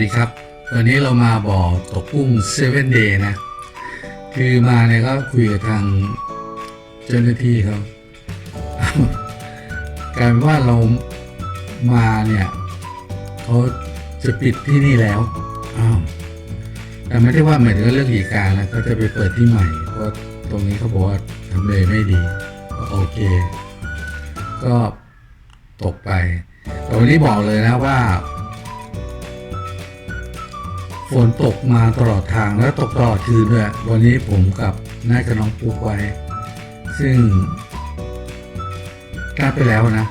สวัสดีครับ วันนี้เรามาบ่อตกกุ้งเซเว่นเดย์นะ คือมาเนี่ยก็คุยกับทางเจ้าหน้าที่เขากลายเป็นว่าเรามาเนี่ยเขาจะปิดที่นี่แล้วอ้าวแต่ไม่ได้ว่าหมายถึงเรื่องกิจการนะเขาจะไปเปิดที่ใหม่ เพราะตรงนี้เขาบอกว่าทำเลไม่ดีก็โอเค ก็ตกไปแต่วันนี้บอกเลยนะว่า ฝนตกมาตลอดทางแล้วตกตลอดคืนด้วย วันนี้ผมกับนายกับน้องปุ๊กไว้ ซึ่งกล้าไปแล้วนะ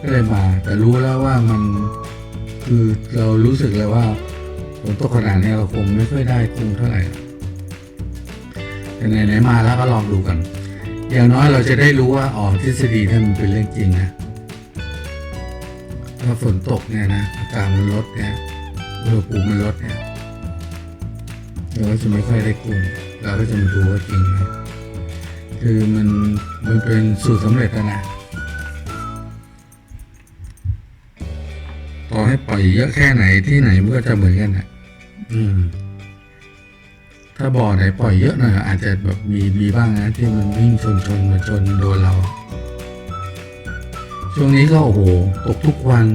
ก็เลยมา แต่รู้แล้วว่ามันคือเรารู้สึกเลยว่าฝนตกขนาดนี้เราคงไม่ค่อยได้กุ้งเท่าไหร่แต่ไหนๆมาแล้วก็ลองดูกัน อย่างน้อยเราจะได้รู้ว่าอ๋อทฤษฎีนั้นมันเป็นเรื่องจริงนะถ้าฝนตกเนี่ยนะอากาศมันลดเนี่ยอุณหภูมิมันลดเนี่ย เราก็จะไม่ค่อยได้กุ้งเราก็จะมาดูว่าจริงไหมคือมันมันเป็นสูตรสำเร็จแล้วนะต่อให้ปล่อยเยอะแค่ไหนที่ไหนมันก็จะเหมือนกันนะอืม ถ้าบ่อไหนปล่อยเยอะหน่อยอาจจะแบบมีมีบ้างนะที่มันวิ่งชนชนมาชนโดนเรา ช่วงนี้ก็โอ้โหตกทุกวัน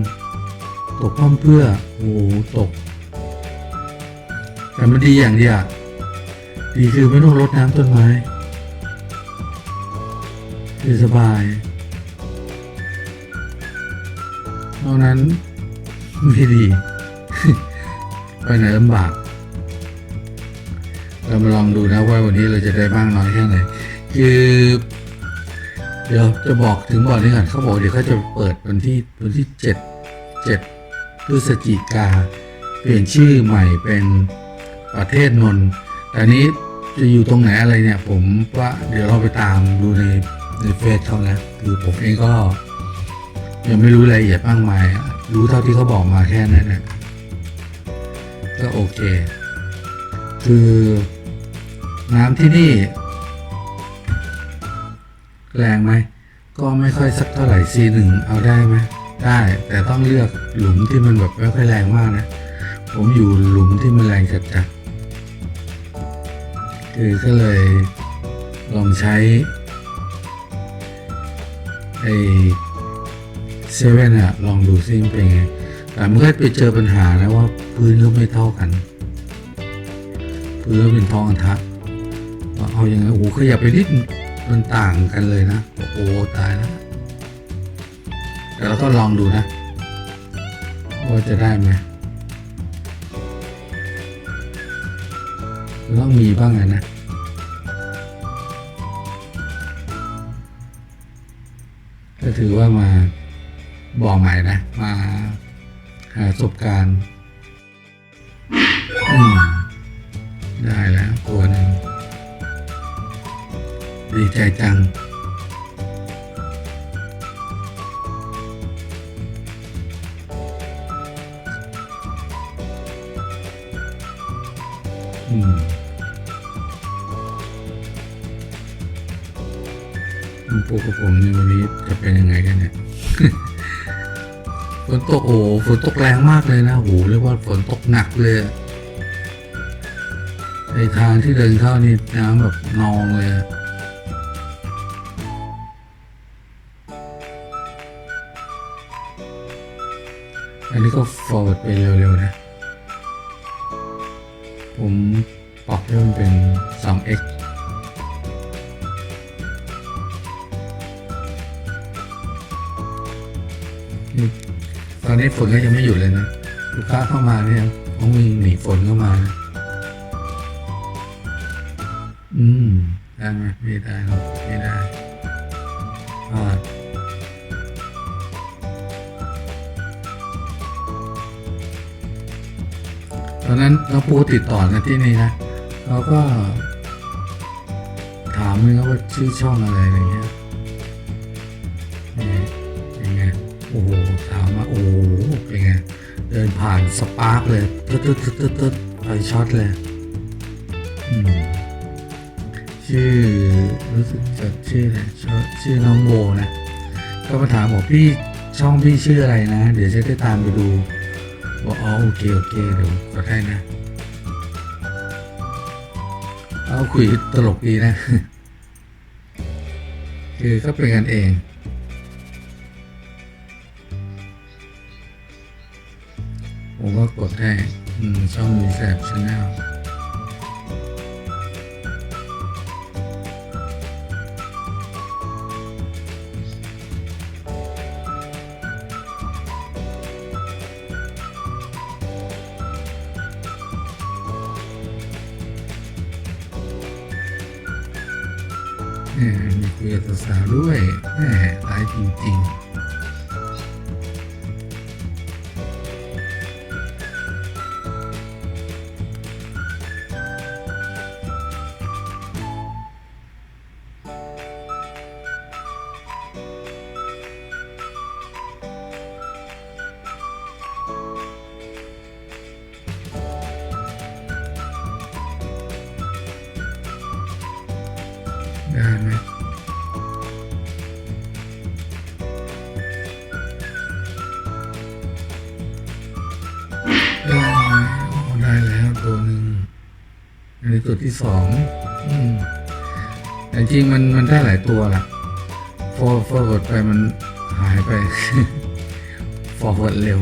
ตกพร่อมเพื่อโอ้โหตก แต่มันดีอย่างเดียวดีคือไม่ต้องรดน้ำต้นไม้ คือสบาย นอกนั้นไม่ดี ไปไหนลำบาก เรามาลองดูนะว่าวันนี้เราจะได้บ้างน้อยแค่ไหน คือ เดี๋ยวจะบอกถึงบ่อนนี้ก่อนเขาบอกเดี๋ยวเขาจะเปิดวันที่วันที่เจ็ดเจ็ดพฤศจิกา เปลี่ยนชื่อใหม่เป็น ประเทศนนท์แต่นี้จะอยู่ตรงไหนอะไรเนี่ย ผมว่าเดี๋ยวเราไปตามดูในในเฟซเขานะคือผมเองก็ ยังไม่รู้รายละเอียดมากมาย รู้เท่าที่เขาบอกมาแค่นั้นนะก็โอเค คือน้ำที่นี่ แรงไหม ก็ไม่ค่อยสักเท่าไหร่ซีหนึ่งเอาได้ไหมได้ แต่ต้องเลือกหลุมที่มันแบบไม่ค่อยแรงมากนะ ผมอยู่หลุมที่มันแรงจัดๆ คือก็เลยลองใช้ไอเซเว่นอะลองดูซิเป็นไง แต่มันก็ไปเจอปัญหานะว่าพื้นก็ไม่เท่ากัน พื้นก็เป็นทองอันทัดว่าเอาอยัางไงโอ้ขยับไปนิดมันต่างกันเลยนะ โอ้ตายแล้วแต่เราก็ลองดูนะ ว่าจะได้ไหม ต้องมีบ้างอะนะก็ถือว่ามาบอกใหม่นะ มาหาประสบการณ์ได้แล้วตัวหนึ่งดีใจจัง อืม คุณปู่กับผมในวันนี้จะเป็นยังไงกันเนี่ยฝนตกโอ้ฝนตกแรงมากเลยนะโอ้โหเรียกว่าฝนตกหนักเลยอะไอทางที่เดินเข้านี่น้ำแบบนองเลยอะอันนี้ก็ forward ไปเร็วๆนะ ผมปรับให้มันเป็น 2x อนนี้ฝนก็ยังไม่หยุดเลยนะลูกค้าเข้ามาเนี่ยต้องวิ่งหนีฝนเข้ามา อืมได้ไหมไม่ได้หรอกไม่ได้พลาตอนนั้นน้องปูติดต่อนะที่นี่นะเขาก็ ถามเลยว่าชื่อช่องอะไรอะไรเงี้ย เดินผ่านสปาร์กเลยตึ๊ดตึ๊ดตึ๊ดตึ๊ดตึ๊ดไฟช็อตเลยชื่อรู้สึกจะชื่ออะไรชื่อชื่อน้องโบนะ ก็มาถามบอกพี่ช่องพี่ชื่ออะไรนะ เดี๋ยวจะได้ตามไปดูบอกอ๋อโอเค โอเค เดี๋ยวกดให้นะ เอาคุยตลกดีนะ คือก็เป็นกันเอง ผมก็กดให้ช่องมีแสบชาแนลมีคุยกับสาวด้วยแหมร้ายจริงๆ อันนี้ตัวที่สองอืมแต่จริงมันมันได้หลายตัวล่ะฟอร์ฟร์เวิร์ดไปมันหายไปฟอร์เวิร์ดเร็ว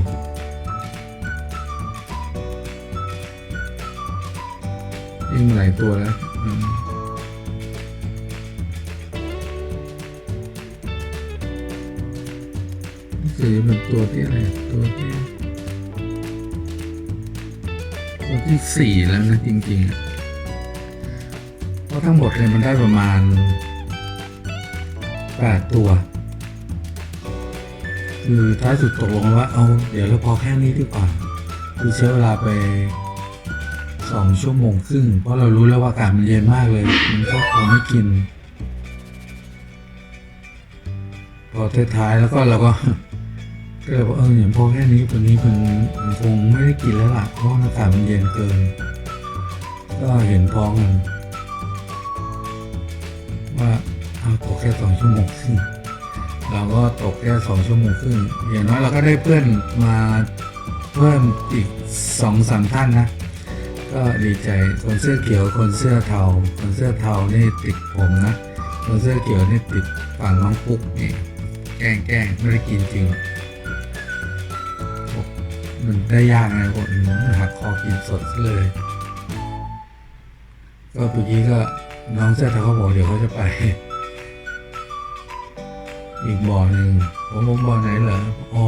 ยิ่งหลายตัวแล้วอืมคือเป็นตัวที่อะไรตัวที่ตัวที่สี่แล้วนะจริงๆอะ ราะทั้งหมดเลยมันได้ประมาณแปดตัว คือท้ายสุดตกลงว่าเอาเดี๋ยวเราพอแค่นี้ดีกว่าคือใช้เวลาไปสองชั่วโมงครึ่งเพราะเรารู้แล้วว่าอากาศมันเย็นมากเลย มันก็คงไม่กิน พอท้ายๆแล้วก็เราก็ก็เลยบอกเอออย่างพอแค่นี้ตัวนี้มันมันคงไม่ได้กินแล้วล่ะเพราะอากาศมันเย็นเกิน ก็เห็นพ้องกัน ว่าเอาตกแค่สองชั่วโมงครึ่งเราก็ตกแค่สองชั่วโมงครึ่งอย่างน้อยเราก็ได้เพื่อนมาเพิ่มอีกสองสามท่านนะ ก็ดีใจคนเสื้อเขียวคนเสื้อเทาคนเสื้อเทานี่ติดผมนะคนเสื้อเขียวนี่ติดฝั่งน้องปุ๊กนี่แกล้งแกล้งไม่ได้กินจริงมันได้ยากนะผมหักคอกินสดเลย ก็เมื่อกี้ก็ น้องเสื้อเทาเขาบอกเดี๋ยวเขาจะไป อีกบ่อหนึ่งผมบอกบ่อไหนเหรอ อ๋อ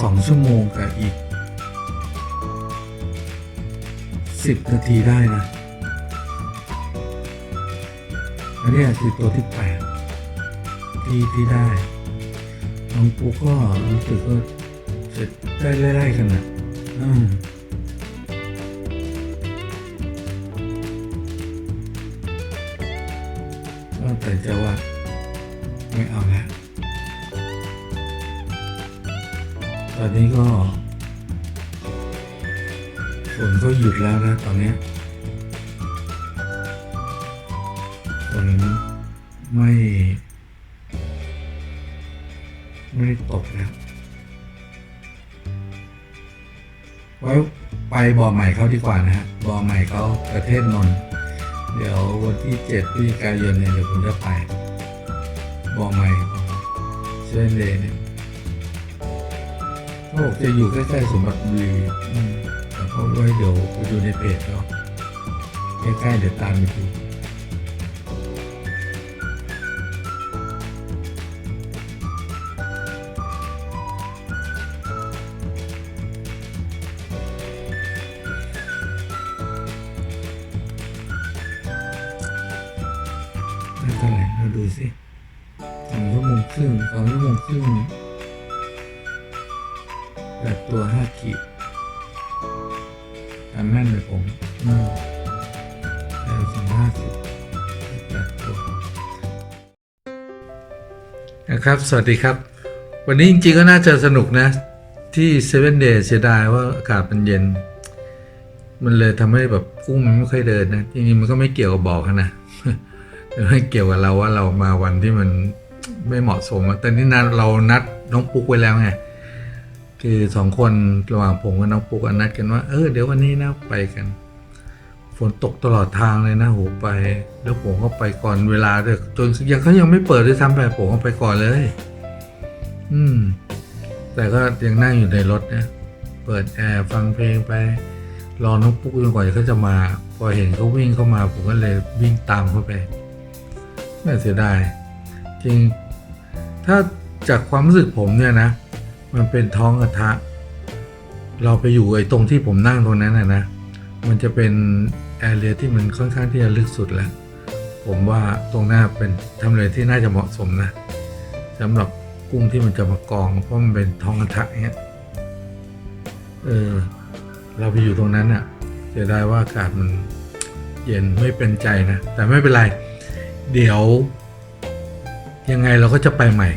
สองชั่วโมงกับอีกสิบนาทีได้นะ อันนี้คือตัวที่แปดที่ที่ได้น้องปุ๊กก็รู้สึกก็จะได้ไล่ๆกันนะอืมก็แต่จะว่าไม่เอาแล้ว อนนี้ก็ฝนก็หยุดแล้วนะตอนนี้ฝนไม่ ไม่ได้ตกแล้วไว้ไปบ่อใหม่เขาดีกว่านะฮะบ่อใหม่เขาประเทศนนท์เดี๋ยววันที่เจ็ดพฤศจิกายนเนี่ยเดี๋ยวผมจะไปบ่อใหม่เชนเดย์เนี่ย เขาบอกจะอยู่ใกล้ๆสมบัติบุรีแต่เขาไว้เดี๋ยวไปดูในเพจเขาใกล้ๆเดี๋ยวตามไปดูเท่าไหร่เราดูสิสองชั่วโมงครึ่งสองชั่วโมงครึ่ง ตัวห้าขีดทำแม่นเลยผมอืมแต่สองห้าสิบแบบตัวนะครับ สวัสดีครับ วันนี้จริงๆก็น่าจะสนุกนะ ที่เซเว่นเดย์เสียดายว่าอากาศมันเย็น มันเลยทำให้แบบกุ้งมันไม่ค่อยเดินนะจริงๆมันก็ไม่เกี่ยวกับบอกนะไม่เกี่ยวกับเราว่าเรามาวันที่มันไม่เหมาะสมแต่นี่นัดเรานัดน้องปุ๊กไว้แล้วไง คือสองคนระหว่างผมกับน้องปุ๊กอนัดกันว่าเออเดี๋ยววันนี้นะไปกัน ฝนตกตลอดทางเลยนะโหไป แล้วผมก็ไปก่อนเวลาด้วยจนยังเขายังไม่เปิดด้วยซ้ำไปผมก็ไปก่อนเลย อืม แต่ก็ยังนั่งอยู่ในรถนะเปิดแอร์ฟังเพลงไปรอน้องปุ๊กจนกว่าเขาจะมา พอเห็นเขาวิ่งเข้ามาผมก็เลยวิ่งตามเข้าไปน่าเสียดายจริง ถ้าจากความรู้สึกผมเนี่ยนะ มันเป็นท้องกระทะ เราไปอยู่ไอ้ตรงที่ผมนั่งตรงนั้นนะนะ มันจะเป็นแอเรียที่มันค่อนข้างที่จะลึกสุดแล้ว ผมว่าตรงหน้าเป็นทำเลที่น่าจะเหมาะสมนะสำหรับกุ้งที่มันจะมากองเพราะมันเป็นท้องกระทะเงี้ย เออ เราไปอยู่ตรงนั้นอะ่ะเสียดายว่าอากาศมันเย็นไม่เป็นใจนะ แต่ไม่เป็นไร เดี๋ยว ยังไงเราก็จะไปใหม่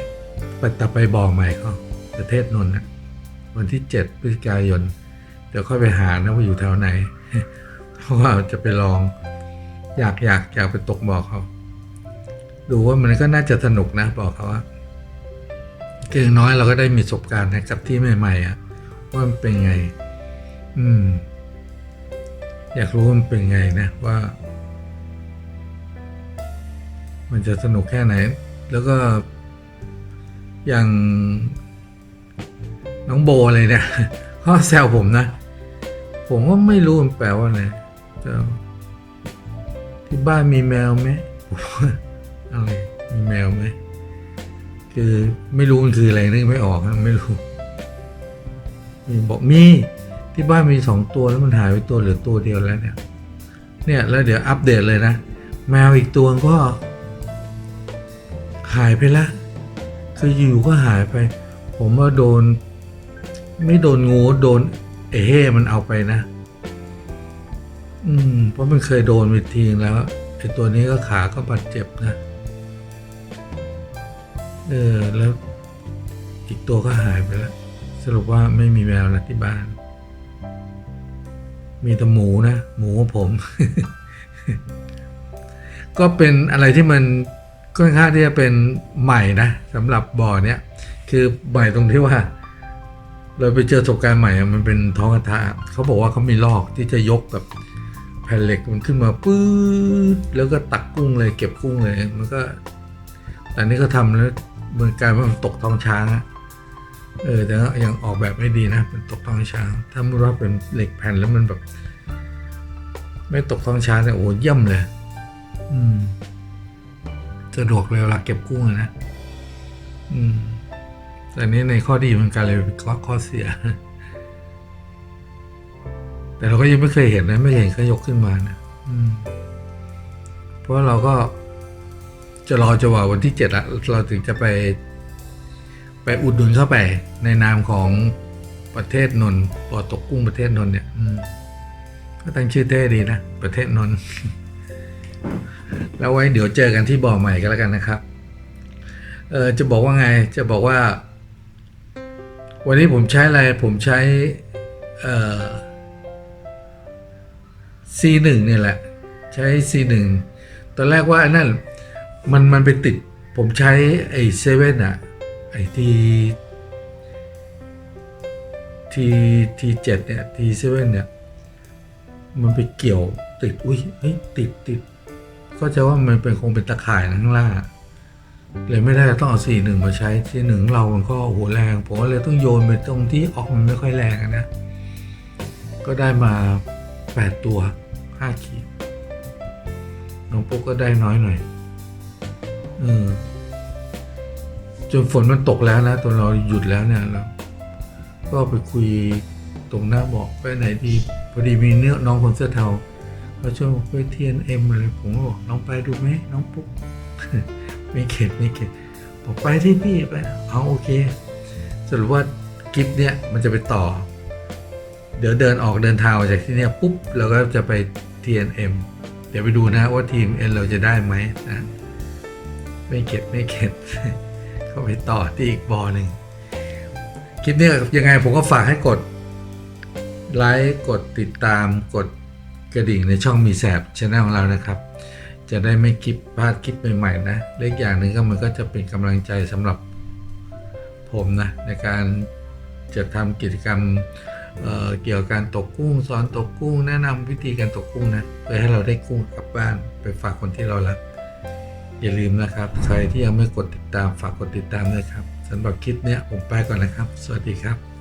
ไปแต่ไปบ่อใหม่ก็ ประเทศนนท์นะวันที่7พฤศจิกายน เดี๋ยวค่อยไปหานะว่าอยู่แถวไหน เพราะว่าจะไปลอง อยากอยากอยากไปตกบ่อเขา ดูว่ามันก็น่าจะสนุกนะบอกเขาว่าคืออย่างน้อยเราก็ได้มีประสบการณ์นะกับที่ใหม่ๆอะ่ะว่ามันเป็นไง อืม อยากรู้ว่ามันเป็นไงนะว่า มันจะสนุกแค่ไหน แล้วก็อย่าง น้องโบอะไรเนี่ยเขาแซวผมนะ ผมก็ไม่รู้มันแปลว่าอะไรที่บ้านมีแมวไหมอะไรมีแมวไหมคือไม่รู้มันคืออะไรนึกไม่ออกนะไม่รู้มีบอกมีที่บ้านมีสองตัวแล้วมันหายไปตัวเหลือตัวเดียวแล้วเนี่ย เนี่ยแล้วเดี๋ยวอัปเดตเลยนะ แมวอีกตัวก็ หายไปละคืออยู่ก็หายไป ผมว่าโดน ไม่โดนงูโดน เอเฮมันเอาไปนะ อืม เพราะมันเคยโดนไปทีแล้วไอ้ตัวนี้ก็ขาก็บาดเจ็บนะ เออ แล้ว อีกตัวก็หายไปแล้ว สรุปว่าไม่มีแมวนะที่บ้าน มีแต่หมูนะ หมูของผม ก็เป็นอะไรที่มันค่อนข้างที่จะเป็นใหม่นะสำหรับบ่อเนี้ย คือใหม่ตรงที่ว่า เราไปเจอประสบการณ์ใหม่อะมันเป็นท้องกระทะเขาบอกว่าเขามีลอกที่จะยกแบบแผ่นเหล็กมันขึ้นมาปื๊ดแล้วก็ตักกุ้งเลยเก็บกุ้งเลย มันก็ แต่นี้เขาทำแล้วมันกายว่ามันตกท้องช้างเออแต่ก็ยังออกแบบไม่ดีนะเป็นตกท้องช้าง ถ้ามุว่าเป็นเหล็กแผ่นแล้วมันแบบ ไม่ตกท้องช้างเนี่ยโอ้เยี่ยมเลย อืมสะดวกเลยเวลาเก็บกุ้งนะอืม แต่นี้ในข้อดีมันกลายเป็นข้อข้อเสีย แต่เราก็ยังไม่เคยเห็นนะ ไม่เห็นเขายกขึ้นมานะเพราะเราก็จะรอจะว่าวันที่เจ็ดละเราถึงจะไป ไปอุดหนุนเข้าไป ในนามของประเทศนนท์ปอตกกุ้งประเทศนนท์เนี่ยก็ตั้งชื่อเท่ดีนะ ประเทศนนท์แล้วไว้เดี๋ยวเจอกันที่บ่อใหม่ก็แล้วกันนะครับ เออจะบอกว่าไง จะบอกว่า วันนี้ผมใช้อะไร ผมใช้ C1 เนี่ยแหละ ใช้ C1 ตอนแรกว่าอันนั้นมันมันไปติด ผมใช้ ไอ้เซเว่นอะไอ้ทีทีทีเจ็ดเนี่ยทีเซเว่นเนี่ย มันไปเกี่ยวติด อุ้ยเฮ้ยติดติด ก็จะว่ามันเป็นคงเป็นตะข่ายข้างล่าง เลยไม่ได้ต้องเอาสี่หนึ่งมาใช้สี่หนึ่งเรามันก็โอ้โหแรงผมก็เลยต้องโยนไปตรงที่ออกมันไม่ค่อยแรงนะ ก็ได้มาแปดตัวห้าขีดน้องปุ๊กก็ได้น้อยหน่อยเออจนฝนมันตกแล้วนะตอนเราหยุดแล้วเนี่ยเราก็ไปคุยตรงหน้าบอกไปไหนดีพอดีมีเนื้อน้องคนเสื้อเทาเขาชวนไปเทียนเอ็มเลยผมก็บอกน้องไปดูไหมน้องปุ๊ก ไม่เข็ดไม่เข็ดบอกไปที่พี่ไปเอาโอเคสรุปว่ากิฟเนี่ยมันจะไปต่อ เดี๋ยวเดินออกเดินทางออกจากที่เนี่ยปุ๊บเราก็จะไป TNM เดี๋ยวไปดูนะว่าทีมเอ็นเราจะได้ไหมนะไม่เข็ดไม่เข็ดเเข้าไปต่อที่อีกบอหนึ่งคลิปนี้ยังไงผมก็ฝากให้กดไลค์กดติดตามกดกระดิ่งในช่องมีแสบช anel ของเรานะครับ จะได้ไม่คลิปพลาดคลิปใหม่ๆนะเล็กอย่างหนึ่งก็มันก็จะเป็นกำลังใจสำหรับผมนะในการจะทำกิจกรรมเเกี่ยวกับการตกกุ้งสอนตกกุ้ง แนะนำวิธีการตกกุ้งนะเพื่อให้เราได้กุ้งกลับบ้านไปฝากคนที่เรารักอย่าลืมนะครับ ใครที่ยังไม่กดติดตามฝากกดติดตามด้วยครับสำหรับคลิปเนี้ยผมไปก่อนนะครับ สวัสดีครับ